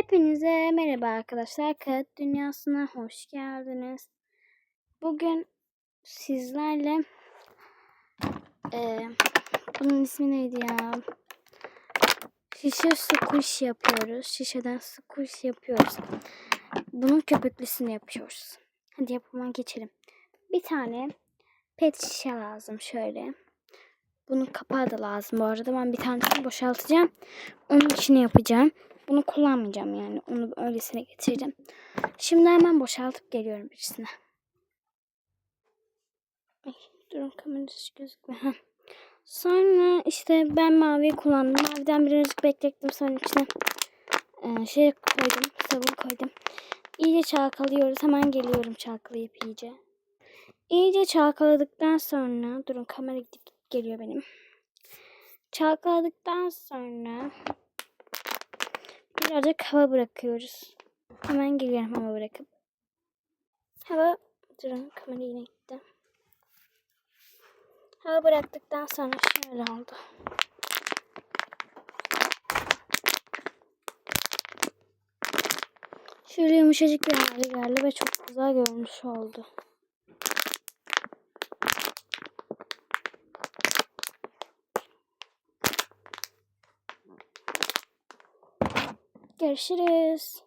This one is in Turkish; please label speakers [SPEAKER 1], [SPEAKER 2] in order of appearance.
[SPEAKER 1] Hepinize merhaba arkadaşlar. Kağıt Dünyası'na hoş geldiniz. Bugün sizlerle eee, bunun ismi neydi ya? Şişe squish yapıyoruz. Şişeden squish yapıyoruz. Bunun köpüklüsünü yapıyoruz. Hadi yapıma geçelim. Bir tane pet şişe lazım şöyle. Bunun kapağı da lazım bu arada. Ben bir tanesini boşaltacağım. Onun içine yapacağım. Bunu kullanmayacağım yani. Onu öylesine getireceğim. Şimdi hemen boşaltıp geliyorum birisine. Ay, durun kamerası gözükmüyor. Sonra işte ben maviyi kullandım. Maviden birazcık beklettim. Sonra içine e, şey koydum. Sabun koydum. İyice çalkalıyoruz. Hemen geliyorum çalkalayıp iyice. İyice çalkaladıktan sonra durun kamera gidip geliyor benim. Çalkaladıktan sonra birazcık hava bırakıyoruz. Hemen geliyorum hava bırakıp. Hava durun kamera yine gitti. Hava bıraktıktan sonra şöyle oldu. Şöyle yumuşacık bir hale geldi ve çok güzel görünüş oldu. Görüşürüz.